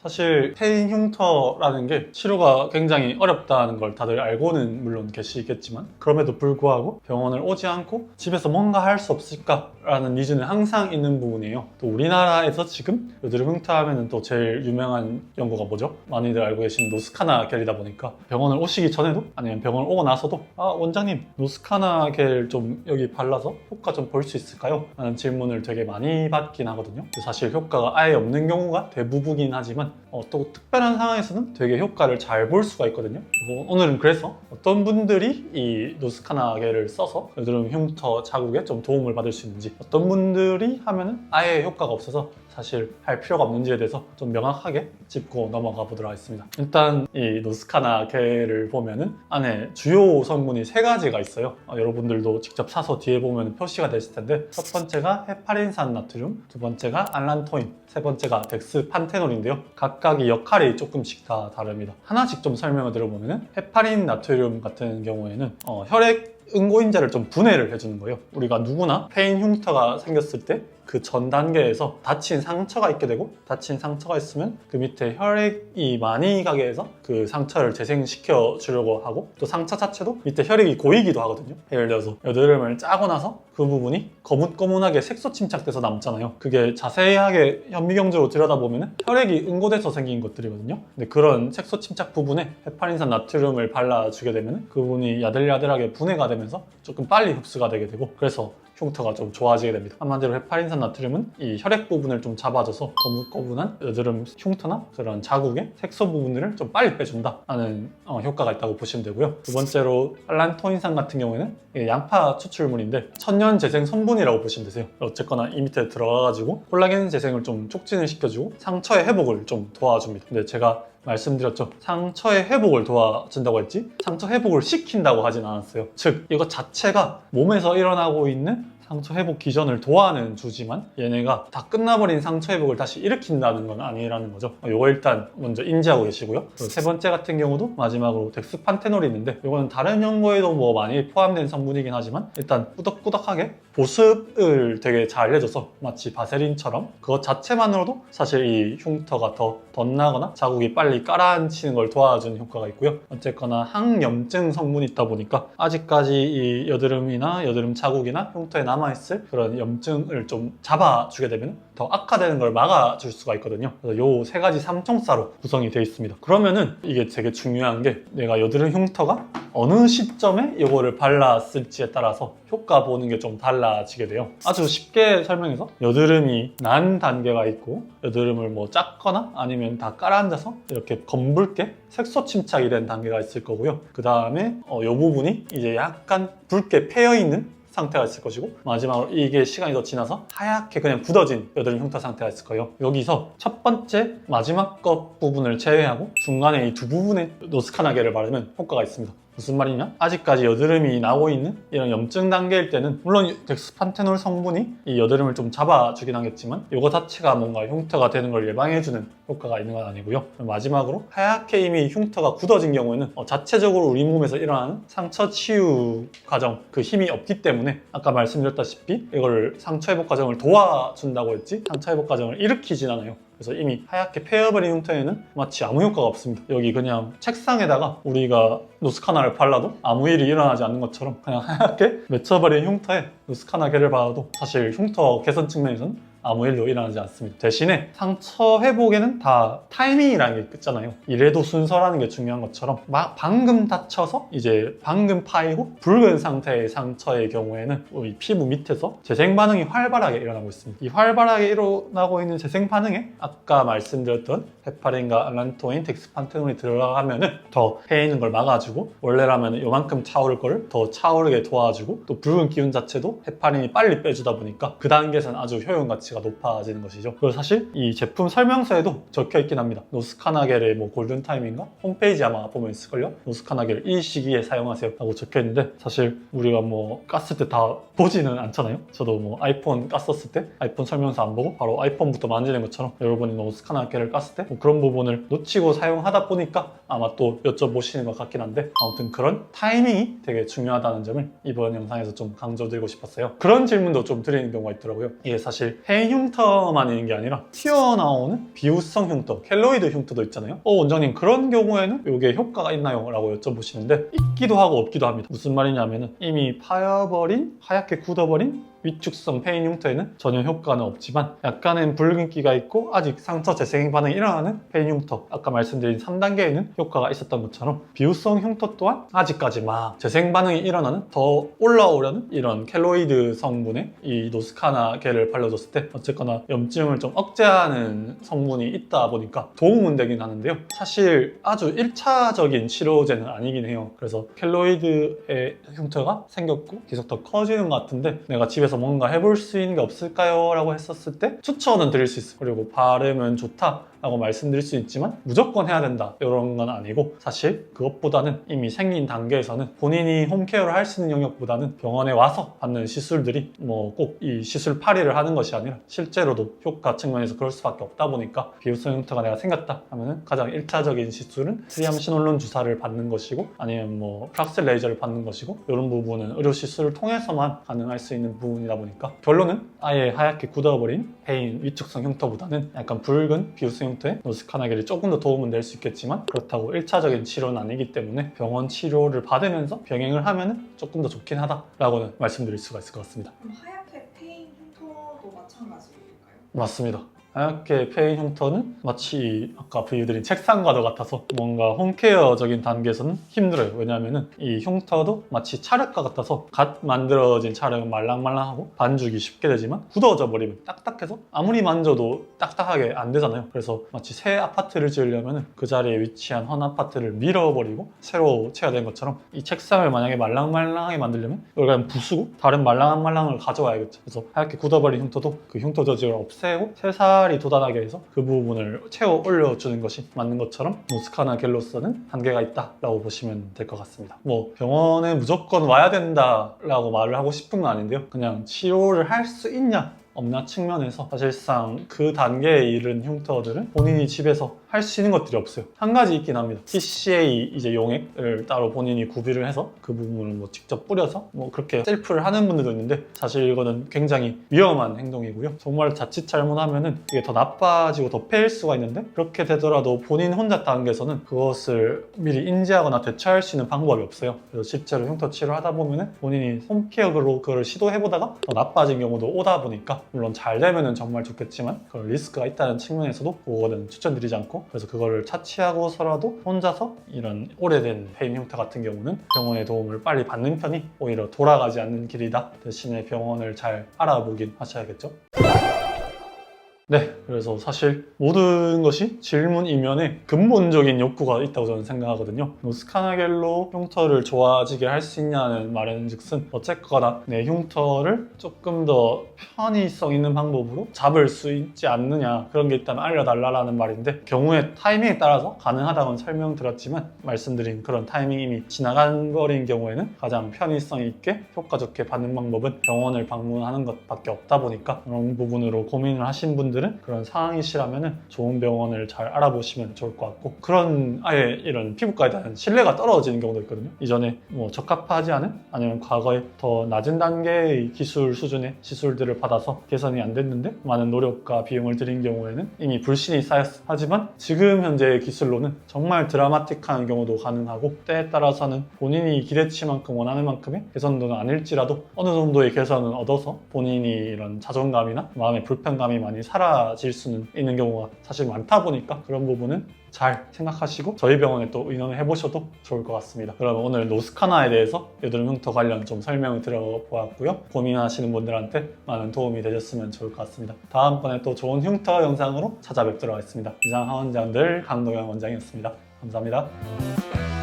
사실 페인 흉터라는 게 치료가 굉장히 어렵다는 걸 다들 알고는 물론 계시겠지만 그럼에도 불구하고 병원을 오지 않고 집에서 뭔가 할 수 없을까라는 니즈는 항상 있는 부분이에요. 또 우리나라에서 지금 여드름 흉터 하면은 또 제일 유명한 연구가 뭐죠? 많이들 알고 계신 노스카나 겔이다 보니까 병원을 오시기 전에도 아니면 병원을 오고 나서도 아 원장님 노스카나 겔 좀 여기 발라서 효과 좀 볼 수 있을까요? 라는 질문을 되게 많이 받긴 하거든요. 사실 효과가 아예 없는 경우가 대부분이긴 하지만 어, 또 특별한 상황에서는 되게 효과를 잘 볼 수가 있거든요. 뭐 오늘은 그래서 어떤 분들이 이 노스카나겔을 써서 여드름 흉터 자국에 좀 도움을 받을 수 있는지 어떤 분들이 하면은 아예 효과가 없어서 사실 할 필요가 없는지에 대해서 좀 명확하게 짚고 넘어가 보도록 하겠습니다. 일단 이 노스카나 겔을 보면은 안에 주요 성분이 세 가지가 있어요. 어, 여러분들도 직접 사서 뒤에 보면 표시가 되실 텐데 첫 번째가 헤파린산 나트륨, 두 번째가 알란토인, 세 번째가 덱스판테놀인데요. 각각의 역할이 조금씩 다 다릅니다. 하나씩 좀 설명을 드려보면은 헤파린 나트륨 같은 경우에는 어, 혈액 응고인자를 좀 분해를 해주는 거예요. 우리가 누구나 페인 흉터가 생겼을 때 그 전 단계에서 다친 상처가 있게 되고 다친 상처가 있으면 그 밑에 혈액이 많이 가게 해서 그 상처를 재생시켜 주려고 하고 또 상처 자체도 밑에 혈액이 고이기도 하거든요. 예를 들어서 여드름을 짜고 나서 그 부분이 거뭇거뭇하게 색소 침착돼서 남잖아요. 그게 자세하게 현미경적으로 들여다보면 혈액이 응고돼서 생긴 것들이거든요. 근데 그런 색소 침착 부분에 헤파린산 나트륨을 발라주게 되면 그 부분이 야들야들하게 분해가 되면서 조금 빨리 흡수가 되게 되고 그래서 흉터가 좀 좋아지게 됩니다. 한마디로 헤파린산 나트륨은 이 혈액 부분을 좀 잡아줘서 거뭇거뭇한 여드름 흉터나 그런 자국의 색소 부분들을 좀 빨리 빼준다 하는 어, 효과가 있다고 보시면 되고요. 두 번째로 알란토인산 같은 경우에는 양파 추출물인데 천연 재생 성분이라고 보시면 되세요. 어쨌거나 이 밑에 들어가가지고 콜라겐 재생을 좀 촉진을 시켜주고 상처의 회복을 좀 도와줍니다. 근데 제가 말씀드렸죠. 상처의 회복을 도와준다고 했지 상처 회복을 시킨다고 하진 않았어요. 즉 이거 자체가 몸에서 일어나고 있는 상처 회복 기전을 도와는 주지만 얘네가 다 끝나버린 상처 회복을 다시 일으킨다는 건 아니라는 거죠. 이거 일단 먼저 인지하고 계시고요. 세 번째 같은 경우도 마지막으로 덱스판테놀이 있는데 이거는 다른 연구에도 뭐 많이 포함된 성분이긴 하지만 일단 꾸덕꾸덕하게 보습을 되게 잘 해줘서 마치 바세린처럼 그것 자체만으로도 사실 이 흉터가 더 덧나거나 자국이 빨리 깔아앉히는 걸 도와주는 효과가 있고요. 어쨌거나 항염증 성분이 있다 보니까 아직까지 이 여드름이나 여드름 자국이나 흉터에 남 아있을 그런 염증을 좀 잡아주게 되면 더 악화되는 걸 막아줄 수가 있거든요. 그래서 요 세 가지 삼총사로 구성이 되어 있습니다. 그러면은 이게 되게 중요한 게 내가 여드름 흉터가 어느 시점에 이거를 발랐을지에 따라서 효과 보는 게 좀 달라지게 돼요. 아주 쉽게 설명해서 여드름이 난 단계가 있고 여드름을 뭐 짰거나 아니면 다 깔아앉아서 이렇게 검붉게 색소 침착이 된 단계가 있을 거고요. 그 다음에 이 부분이 이제 약간 붉게 패여 있는 상태가 있을 것이고 마지막으로 이게 시간이 더 지나서 하얗게 그냥 굳어진 여드름 흉터 상태가 있을 거예요. 여기서 첫 번째 마지막 것 부분을 제외하고 중간에 이 두 부분에 노스카나겔을 바르면 효과가 있습니다. 무슨 말이냐? 아직까지 여드름이 나고 있는 이런 염증 단계일 때는 물론 덱스판테놀 성분이 이 여드름을 좀 잡아주긴 하겠지만 이거 자체가 뭔가 흉터가 되는 걸 예방해주는 효과가 있는 건 아니고요. 마지막으로 하얗게 이미 흉터가 굳어진 경우에는 어, 자체적으로 우리 몸에서 일어나는 상처 치유 과정 그 힘이 없기 때문에 아까 말씀드렸다시피 이걸 상처 회복 과정을 도와준다고 했지 상처 회복 과정을 일으키진 않아요. 그래서 이미 하얗게 패여버린 흉터에는 마치 아무 효과가 없습니다. 여기 그냥 책상에다가 우리가 노스카나를 발라도 아무 일이 일어나지 않는 것처럼 그냥 하얗게 맺혀버린 흉터에 노스카나 겔을 발라도 사실 흉터 개선 측면에서는 아무 일도 일어나지 않습니다. 대신에 상처 회복에는 다 타이밍이라는 게 있잖아요. 이래도 순서라는 게 중요한 것처럼 막 방금 다쳐서 이제 방금 파이고 붉은 상태의 상처의 경우에는 이 피부 밑에서 재생 반응이 활발하게 일어나고 있습니다. 이 활발하게 일어나고 있는 재생 반응에 아까 말씀드렸던 헤파린과 알란토인, 덱스판테놀이 들어가면은 더 패이는 걸 막아주고 원래라면 이만큼 차오를 거를 더 차오르게 도와주고 또 붉은 기운 자체도 헤파린이 빨리 빼주다 보니까 그 단계에서는 아주 효용 가치가 높아지는 것이죠. 그리고 사실 이 제품 설명서에도 적혀 있긴 합니다. 노스카나겔의 뭐 골든 타임인가 홈페이지 아마 보면 있을걸요. 노스카나겔 이 시기에 사용하세요 라고 적혀 있는데 사실 우리가 뭐 깠을 때 다 보지는 않잖아요. 저도 뭐 아이폰 깠었을 때 아이폰 설명서 안 보고 바로 아이폰부터 만지는 것처럼 여러분이 노스카나겔을 깠을 때 뭐 그런 부분을 놓치고 사용하다 보니까 아마 또 여쭤보시는 것 같긴 한데 아무튼 그런 타이밍이 되게 중요하다는 점을 이번 영상에서 좀 강조드리고 싶었어요. 그런 질문도 좀 드리는 경우가 있더라고요. 이게 사실 해외 페인 흉터만 있는 게 아니라 튀어나오는 비우성 흉터, 켈로이드 흉터도 있잖아요. 어 원장님 그런 경우에는 이게 효과가 있나요? 라고 여쭤보시는데 있기도 하고 없기도 합니다. 무슨 말이냐면은 이미 파여버린 하얗게 굳어버린 위축성 페인 흉터에는 전혀 효과는 없지만 약간은 붉은기가 있고 아직 상처 재생 반응이 일어나는 페인 흉터. 아까 말씀드린 3단계에는 효과가 있었던 것처럼 비우성 흉터 또한 아직까지 막 재생 반응이 일어나는 더 올라오려는 이런 켈로이드 성분의 이 노스카나계를 발라줬을 때 어쨌거나 염증을 좀 억제하는 성분이 있다 보니까 도움은 되긴 하는데요. 사실 아주 1차적인 치료제는 아니긴 해요. 그래서 켈로이드의 흉터가 생겼고 계속 더 커지는 것 같은데 내가 집에 서 뭔가 해볼 수 있는 게 없을까요? 라고 했었을 때 추천은 드릴 수 있어요 그리고 바르면 좋다 라고 말씀드릴 수 있지만 무조건 해야 된다. 이런 건 아니고 사실 그것보다는 이미 생긴 단계에서는 본인이 홈케어를 할 수 있는 영역보다는 병원에 와서 받는 시술들이 뭐 꼭 이 시술 파리를 하는 것이 아니라 실제로도 효과 측면에서 그럴 수밖에 없다 보니까 비후성 흉터가 내가 생겼다 하면은 가장 1차적인 시술은 트리암 시놀론 주사를 받는 것이고 아니면 뭐 프락셀 레이저를 받는 것이고 이런 부분은 의료 시술을 통해서만 가능할 수 있는 부분이다 보니까 결론은 아예 하얗게 굳어버린 페인 위축성 흉터보다는 약간 붉은 비후성 흉터에 노스카나겔이 조금 더 도움은 될 수 있겠지만 그렇다고 1차적인 치료는 아니기 때문에 병원 치료를 받으면서 병행을 하면 조금 더 좋긴 하다라고는 말씀드릴 수가 있을 것 같습니다. 그럼 하얗게 페인 흉터도 마찬가지일까요? 맞습니다. 하얗게 페인 흉터는 마치 아까 비유드린 책상과도 같아서 뭔가 홈케어적인 단계에서는 힘들어요. 왜냐하면 이 흉터도 마치 찰흙과 같아서 갓 만들어진 찰흙은 말랑말랑하고 반죽이 쉽게 되지만 굳어져 버리면 딱딱해서 아무리 만져도 딱딱하게 안 되잖아요. 그래서 마치 새 아파트를 지으려면 그 자리에 위치한 헌 아파트를 밀어버리고 새로 채워야 되는 것처럼 이 책상을 만약에 말랑말랑하게 만들려면 그냥 부수고 다른 말랑한 말랑을 가져와야겠죠. 그래서 하얗게 굳어버린 흉터도 그 흉터 저지를 없애고 새살 이 돋아나게 해서 그 부분을 채워 올려주는 것이 맞는 것처럼 모스카나 겔로스는 한계가 있다라고 보시면 될 것 같습니다. 뭐 병원에 무조건 와야 된다라고 말을 하고 싶은 건 아닌데요. 그냥 치료를 할 수 있냐 없나 측면에서 사실상 그 단계에 이른 흉터들은 본인이 집에서 할 수 있는 것들이 없어요. 한 가지 있긴 합니다. PCA 이제 용액을 따로 본인이 구비를 해서 그 부분을 뭐 직접 뿌려서 뭐 그렇게 셀프를 하는 분들도 있는데 사실 이거는 굉장히 위험한 행동이고요. 정말 자칫 잘못하면은 이게 더 나빠지고 더 패일 수가 있는데 그렇게 되더라도 본인 혼자 단계에서는 그것을 미리 인지하거나 대처할 수 있는 방법이 없어요. 그래서 실제로 흉터 치료를 하다 보면은 본인이 홈케어로 그걸 시도해보다가 더 나빠진 경우도 오다 보니까 물론 잘 되면은 정말 좋겠지만 그런 리스크가 있다는 측면에서도 그거는 추천드리지 않고 그래서 그거를 차치하고서라도 혼자서 이런 오래된 페인 흉터 같은 경우는 병원의 도움을 빨리 받는 편이 오히려 돌아가지 않는 길이다 대신에 병원을 잘 알아보긴 하셔야겠죠. 네, 그래서 사실 모든 것이 질문 이면에 근본적인 욕구가 있다고 저는 생각하거든요. 노스카나겔로 흉터를 좋아지게 할 수 있냐는 말은 즉슨 어쨌거나 내 흉터를 조금 더 편의성 있는 방법으로 잡을 수 있지 않느냐 그런 게 있다면 알려달라는 말인데 경우의 타이밍에 따라서 가능하다고는 설명드렸지만 말씀드린 그런 타이밍이 이미 지나간 거린 경우에는 가장 편의성 있게 효과 좋게 받는 방법은 병원을 방문하는 것밖에 없다 보니까 그런 부분으로 고민을 하신 분들 분들은 그런 상황이시라면 좋은 병원을 잘 알아보시면 좋을 것 같고 그런 아예 이런 피부과에 대한 신뢰가 떨어지는 경우도 있거든요. 이전에 뭐 적합하지 않은 아니면 과거에 더 낮은 단계의 기술 수준의 시술들을 받아서 개선이 안 됐는데 많은 노력과 비용을 들인 경우에는 이미 불신이 쌓였어. 하지만 지금 현재의 기술로는 정말 드라마틱한 경우도 가능하고 때에 따라서는 본인이 기대치만큼 원하는 만큼의 개선도는 아닐지라도 어느 정도의 개선은 얻어서 본인이 이런 자존감이나 마음의 불편감이 많이 사라 사라질 수는 있는 경우가 사실 많다 보니까 그런 부분은 잘 생각하시고 저희 병원에 또 의논을 해보셔도 좋을 것 같습니다. 그러면 오늘 노스카나에 대해서 여드름 흉터 관련 좀 설명을 드려보았고요. 고민하시는 분들한테 많은 도움이 되셨으면 좋을 것 같습니다. 다음번에 또 좋은 흉터 영상으로 찾아뵙도록 하겠습니다. 이상 하원장들 강동현 원장이었습니다. 감사합니다.